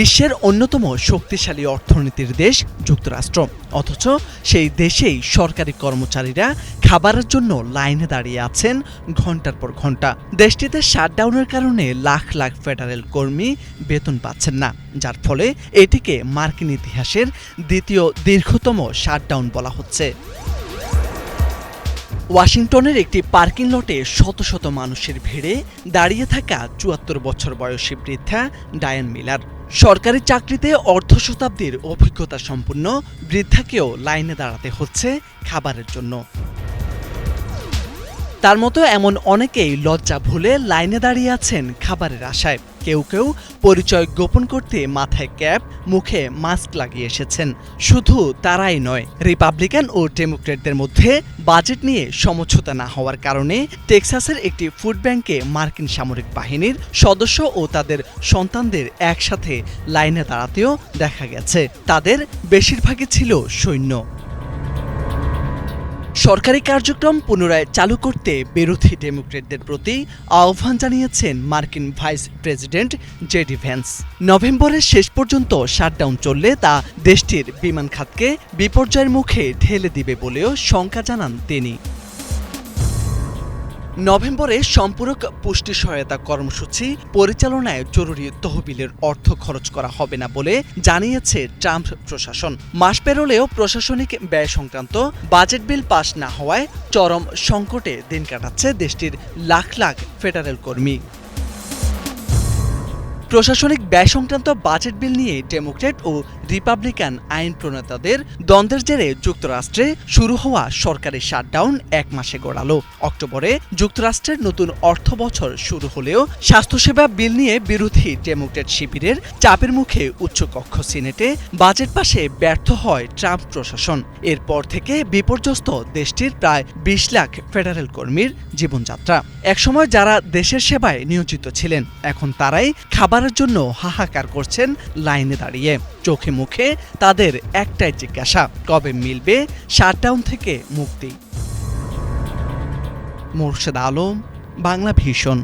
বিশ্বের অন্যতম শক্তিশালী অর্থনীতির দেশ যুক্তরাষ্ট্র। অথচ সেই দেশেই সরকারি কর্মচারীরা খাবারের জন্য লাইনে দাঁড়িয়ে আছেন ঘণ্টার পর ঘণ্টা দেশটিতে শাটডাউনের কারণে লাখ লাখ ফেডারেল কর্মী বেতন পাচ্ছেন না, যার ফলে এটিকে মার্কিন ইতিহাসের দ্বিতীয় দীর্ঘতম শাটডাউন বলা হচ্ছে। ওয়াশিংটনের একটি পার্কিং লটে শত শত মানুষের ভিড়ে দাঁড়িয়ে থাকা চুয়াত্তর বছর বয়সী বৃদ্ধা ডায়ান মিলার। সরকারি চাকরিতে অর্ধ শতাব্দীর অভিজ্ঞতা সম্পন্ন বৃদ্ধাকেও লাইনে দাঁড়াতে হচ্ছে খাবারের জন্য। তার মতো এমন অনেকেই লজ্জা ভুলে লাইনে দাঁড়িয়ে আছেন খাবারের আশায়। কেউ কেউ পরিচয় গোপন করতে মাথায় ক্যাপ, মুখে মাস্ক লাগিয়ে এসেছেন। শুধু তারাই নয়, রিপাবলিকান ও ডেমোক্রেটদের মধ্যে বাজেট নিয়ে সমঝোতা না হওয়ার কারণে টেক্সাসের একটি ফুড ব্যাংকে মার্কিন সামরিক বাহিনীর সদস্য ও তাদের সন্তানদের একসাথে লাইনে দাঁড়াতেও দেখা গেছে। তাদের বেশিরভাগই ছিল সৈন্য। সরকারি কার্যক্রম পুনরায় চালু করতে বিরোধী ডেমোক্রেটদের প্রতি আহ্বান জানিয়েছেন মার্কিন ভাইস প্রেসিডেন্ট জেডি ভ্যান্স। নভেম্বরের শেষ পর্যন্ত শাটডাউন চললে তা দেশটির বিমান খাতকে বিপর্যয়ের মুখে ঢেলে দিবে বলেও শঙ্কা জানান তিনি। নভেম্বরে সম্পূরক পুষ্টি সহায়তা কর্মসূচি পরিচালনায় জরুরি তহবিলের অর্থ খরচ করা হবে না বলে জানিয়েছে ট্রাম্প প্রশাসন। মাস পেরোলেও প্রশাসনিক ব্যয় সংক্রান্ত বাজেট বিল পাশ না হওয়ায় চরম সংকটে দিন কাটাচ্ছে দেশটির লাখ লাখ ফেডারেল কর্মী। প্রশাসনিক ব্যয় সংক্রান্ত বাজেট বিল নিয়ে ডেমোক্রেট ও রিপাবলিকান আইন প্রণেতাদের দ্বন্দ্বের জেরে যুক্তরাষ্ট্রে শুরু হওয়া সরকারি শাটডাউন এক মাসে গড়ালো। অক্টোবরে যুক্তরাষ্ট্রের নতুন অর্থ বছর শুরু হলেও স্বাস্থ্যসেবা বিল নিয়ে বিরোধী ডেমোক্রেট শিবিরের চাপের মুখে উচ্চকক্ষ সিনেটে বাজেট পাশে ব্যর্থ হয় ট্রাম্প প্রশাসন। এরপর থেকে বিপর্যস্ত দেশটির প্রায় বিশ লাখ ফেডারেল কর্মীর জীবনযাত্রা। একসময় যারা দেশের সেবায় নিয়োজিত ছিলেন, এখন তারাই খাবারের জন্য হাহাকার করছেন লাইনে দাঁড়িয়ে। চোখে মুখে তাদের একটাই জিজ্ঞাসা, কবে মিলবে শাটডাউন থেকে মুক্তি? মোর্শেদ আলম, বাংলা ভীষণ